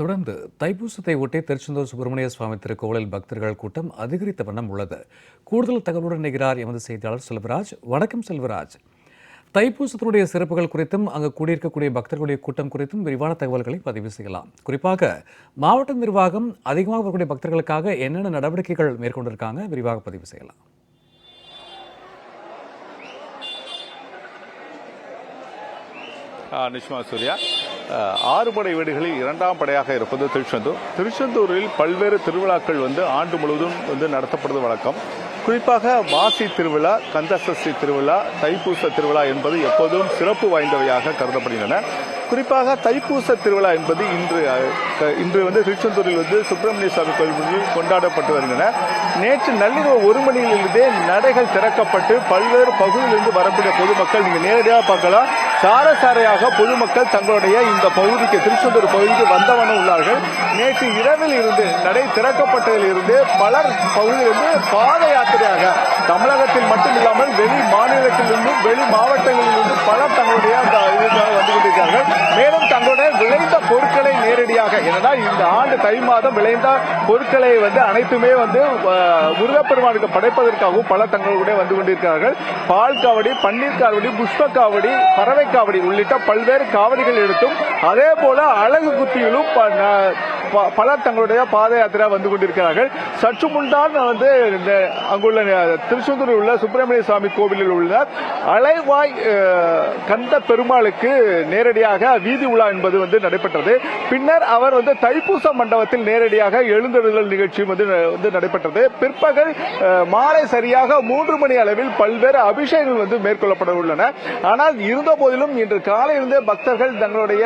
தொடர்ந்து தைப்பூசத்தை ஒட்டி திருச்செந்தூர் சுப்பிரமணிய சுவாமி திருக்கோவிலில் பக்தர்கள் கூட்டம் அதிகரித்த வண்ணம் உள்ளது. கூடுதல் தகவலுடன் இணைகிறார் எமது செய்தியாளர் செல்வராஜ். வணக்கம் செல்வராஜ். தைப்பூசத்தினுடைய சிறப்புகள் குறித்தும் அங்கு கூடியிருக்கக்கூடிய பக்தர்களுடைய கூட்டம் குறித்தும் விரிவான தகவல்களை பதிவு செய்யலாம். குறிப்பாக மாவட்ட நிர்வாகம் அதிகமாக வரக்கூடிய பக்தர்களுக்காக என்னென்ன நடவடிக்கைகள் மேற்கொண்டிருக்காங்க விரிவாக பதிவு செய்யலாம். நிஷ்மா சூர்யா. ஆறு படை வீடுகளில் இரண்டாம் படையாக இருப்பது திருச்செந்தூர். திருச்செந்தூரில் பல்வேறு திருவிழாக்கள் வந்து ஆண்டு முழுவதும் வந்து நடத்தப்படுவது வழக்கம். குறிப்பாக மாசி திருவிழா கந்தசஷ்டி திருவிழா தைப்பூச திருவிழா என்பது எப்போதும் சிறப்பு வாய்ந்தவையாக கருதப்படுகின்றன. குறிப்பாக தைப்பூச திருவிழா என்பது இன்று இன்று வந்து திருச்செந்தூரில் வந்து சுப்பிரமணிய சுவாமி கோயிலில் கொண்டாடப்பட்டு வருகின்றன. நேற்று நள்ளிரவு ஒரு மணியிலிருந்தே நடைகள் திறக்கப்பட்டு பல்வேறு பகுதியிலிருந்து வரக்கூடிய பொதுமக்கள் நீங்கள் நேரடியாக பார்க்கலாம். சாரசாரையாக பொதுமக்கள் தங்களுடைய இந்த பகுதிக்கு திருச்செந்தூர் பகுதிக்கு வந்தவன உள்ளார்கள். நேற்று இரவில் இருந்து நடை திறக்கப்பட்டதில் இருந்து பலர் பகுதியிலிருந்து பாத யாத்திரையாக தமிழகத்தில் மட்டும் இல்லாமல் வெளி மாநிலத்திலிருந்தும் வெளி மாவட்டங்களிலிருந்து பலர் தங்களுடைய அந்த இதுக்காக வந்து கொண்டிருக்கிறார்கள். மேலும் தங்களுடைய விளைந்த பொருட்களை நேரடியாக ஏன்னா இந்த ஆண்டு தை மாதம் விளைந்த பொருட்களை வந்து அனைத்துமே வந்து முருகப்பெருமானுக்கு படைப்பதற்காகவும் பலர் தங்களுடைய வந்து கொண்டிருக்கிறார்கள். பால் காவடி பன்னீர் காவடி புஷ்ப காவடி பறவை காவடி உள்ளிட்ட பல்வேறு காவடிகள் எடுத்தும் அதே போல அழகு குத்தியிலும் ப- பலர் தங்களுடைய பாத யாத்திரை வந்து கொண்டிருக்கிறார்கள். சற்று முன்தான் வந்து இந்த அங்குள்ள திருச்செந்தூரில் உள்ள சுப்பிரமணிய சுவாமி கோவிலில் உள்ள அலைவாய் கந்த பெருமாளுக்கு நேரடியாக வீதி உலா என்பது வந்து நடைபெற்றது. பின்னர் அவர் வந்து தைப்பூச மண்டபத்தில் நேரடியாக எழுந்தருதல் நிகழ்ச்சியும் வந்து வந்து நடைபெற்றது. பிற்பகல் மாலை சரியாக மூன்று மணி அளவில் பல்வேறு அபிஷேகங்கள் வந்து மேற்கொள்ளப்பட உள்ளன. ஆனால் இருந்த போதிலும் இன்று காலையிலிருந்தே பக்தர்கள் தங்களுடைய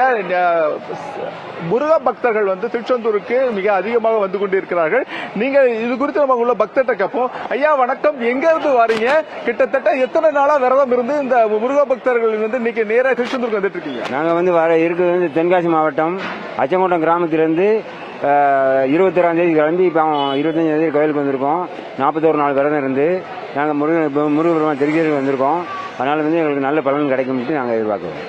முருக பக்தர்கள் வந்து திருச்செந்தூருக்கு மிக அதிகமாக வந்து கொண்டிருக்கிறார்கள். நீங்க இது குறித்து நம்ம உள்ள பக்தர்கிட்ட கேட்போம். ஐயா வணக்கம். எங்க இருந்து வரீங்க? கிட்டத்தட்ட எத்தனை நாளா விரதம் இருந்து இந்த முருக பக்தர்கள் வந்து இன்னைக்கு நேரா திருச்செந்தூருக்கு வந்துட்டு இருக்கீங்க? நாங்கள் வந்து வர இருக்கிறது வந்து தென்காசி மாவட்டம் அச்சங்கோட்டம் கிராமத்திலிருந்து இருபத்தொராம் தேதி கிளம்பி இப்போ இருபத்தஞ்சாம் தேதி கோயிலுக்கு வந்திருக்கோம். நாற்பத்தோரு நாள் விரதம் இருந்து நாங்கள் முருகன் முருகபெருமான் திருச்சிக்கு வந்திருக்கோம். அதனால வந்து எங்களுக்கு நல்ல பலன் கிடைக்கும்ட்டு நாங்கள் எதிர்பார்க்குறோம்.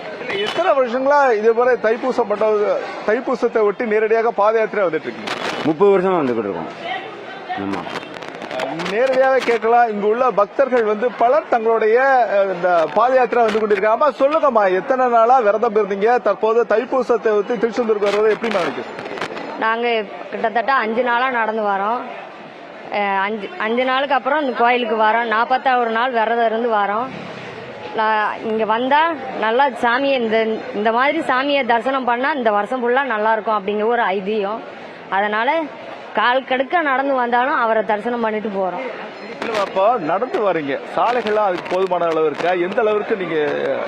எத்தனை வருஷங்களா இதே போல தைப்பூச மண்டப தைப்பூசத்தை ஒட்டி நேரடியாக பாத யாத்திரை வந்துட்டு இருக்கீங்க முப்பது வருஷமா வந்துக்கிட்டு இருக்கோம். ஆமாம் நேரடியாக கேட்கலாம். இங்கு உள்ள பக்தர்கள் வந்து பலர் தங்களுடைய இந்த பாத யாத்திரை வந்து கொண்டிருக்காங்க. அம்மா சொல்லுங்கம்மா எத்தனை நாளா விரதம் இருந்தீங்க? தற்போது தைப்பூசத்தை வந்து திருச்செந்தூருக்கு வருவது எப்படி நினைக்குது நாங்கள் கிட்டத்தட்ட அஞ்சு நாளாக நடந்து வரோம். அஞ்சு அஞ்சு நாளுக்கு அப்புறம் இந்த கோயிலுக்கு வரோம். நாற்பத்தாறு நாள் விரதம் இருந்து வரோம். இங்கே வந்தால் நல்லா சாமியை இந்த இந்த மாதிரி சாமியை தரிசனம் பண்ணால் இந்த வருஷம் ஃபுல்லாக நல்லா இருக்கும் அப்படிங்கிற ஒரு ஐதீகம். அதனால் கால் கடுக்க நடந்து வந்தாலும் அவரை தரிசனம் பண்ணிட்டு போகிறோம் அப்போ நடந்து வரீங்க. சாலைகள்லாம் அதுக்கு போதுமான அளவு இருக்கா? எந்த அளவுக்கு நீங்க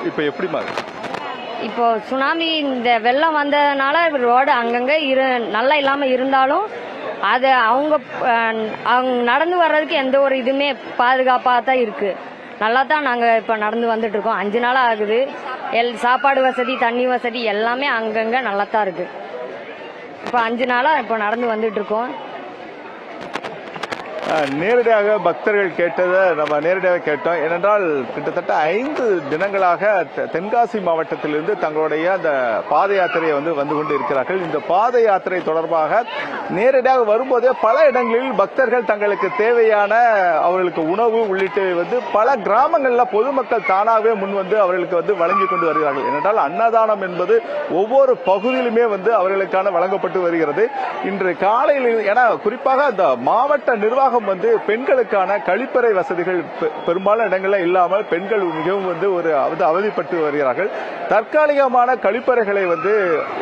இப்ப எப்படிமா இருக்கு? இப்போ சுனாமி இந்த வெள்ளம் வந்ததுனால ரோடு அங்கங்க இரு நல்லா இல்லாம இருந்தாலும் அது அவங்க அவங்க நடந்து வர்றதுக்கு எந்த ஒரு இதுவுமே பாதுகாப்பாக தான் இருக்கு. நல்லா தான் நாங்கள் இப்போ நடந்து வந்துட்டு இருக்கோம் அஞ்சு நாளாக ஆகுது. எல் சாப்பாடு வசதி தண்ணி வசதி எல்லாமே அங்கங்கே நல்லா தான் இருக்குது இப்போ அஞ்சு நாளாக இப்போ நடந்து வந்துட்டு இருக்கோம் நேரடியாக பக்தர்கள் கேட்டதை நம்ம நேரடியாக கேட்டோம். ஏனென்றால் கிட்டத்தட்ட ஐந்து தினங்களாக தெ- தென்காசி மாவட்டத்திலிருந்து தங்களுடைய அந்த பாத யாத்திரையை வந்து வந்து கொண்டு இருக்கிறார்கள் இந்த பாத யாத்திரை தொடர்பாக நேரடியாக வரும்போதே பல இடங்களில் பக்தர்கள் தங்களுக்கு தேவையான அவர்களுக்கு உணவு உள்ளிட்டு வந்து பல கிராமங்களில் பொதுமக்கள் தானாகவே முன் வந்து அவர்களுக்கு வந்து வழங்கி கொண்டு வருகிறார்கள். ஏனென்றால் அன்னதானம் என்பது ஒவ்வொரு பகுதியிலுமே வந்து அவர்களுக்கான வழங்கப்பட்டு வருகிறது. இன்று காலையில் ஏன்னா குறிப்பாக அந்த மாவட்ட நிர்வாகம் வந்து பெண்களுக்கான கழிப்பறை வசதிகள் பெரும்பாலான இடங்களில் இல்லாமல் பெண்கள் மிகவும் வந்து ஒரு வந்து அவதிப்பட்டு வருகிறார்கள். தற்காலிகமான கழிப்பறைகளை வந்து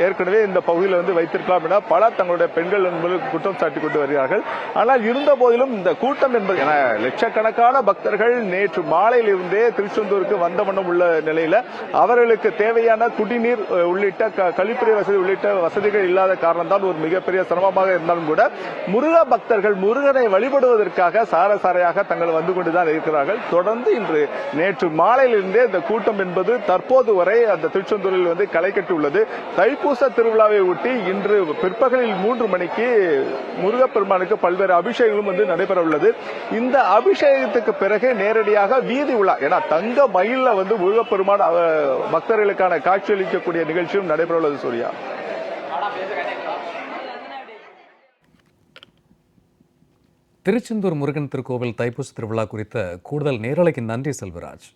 ஏற்கனவே இந்த பகுதியில் வந்து வைத்திருக்கலாம் என பல தங்களுடைய பெண்கள் என்பது குற்றம் சாட்டி கொண்டு வருகிறார்கள். ஆனால் இருந்த போதிலும் இந்த கூட்டம் என்பது என லட்சக்கணக்கான பக்தர்கள் நேற்று மாலையில் இருந்தே திருச்செந்தூருக்கு வந்த வண்ணம் உள்ள நிலையில அவர்களுக்கு தேவையான குடிநீர் உள்ளிட்ட கழிப்பறை வசதி உள்ளிட்ட வசதிகள் இல்லாத காரணம் தான் ஒரு மிகப்பெரிய சிரமமாக இருந்தாலும் கூட முருக பக்தர்கள் முருகனை ஈடுபடுவதற்காக சாரசாரையாக தங்கள் வந்து கொண்டுதான் இருக்கிறார்கள். தொடர்ந்து இன்று நேற்று மாலையிலிருந்தே இந்த கூட்டம் என்பது தற்போது வரை அந்த திருச்செந்தூரில் வந்து களை கட்டியுள்ளது தைப்பூச திருவிழாவை ஒட்டி இன்று பிற்பகலில் மூன்று மணிக்கு முருகப்பெருமானுக்கு பல்வேறு அபிஷேகங்களும் வந்து நடைபெற உள்ளது இந்த அபிஷேகத்துக்கு பிறகு நேரடியாக வீதி உலா ஏன்னா தங்க மயில வந்து முருகப்பெருமான் பக்தர்களுக்கான காட்சியளிக்கக்கூடிய நிகழ்ச்சியும் நடைபெற உள்ளது சூர்யா திருச்செந்தூர் முருகன் திருக்கோவில் தைப்பூச திருவிழா குறித்த கூடுதல் நேரலைக்கு நன்றி செல்வராஜ்.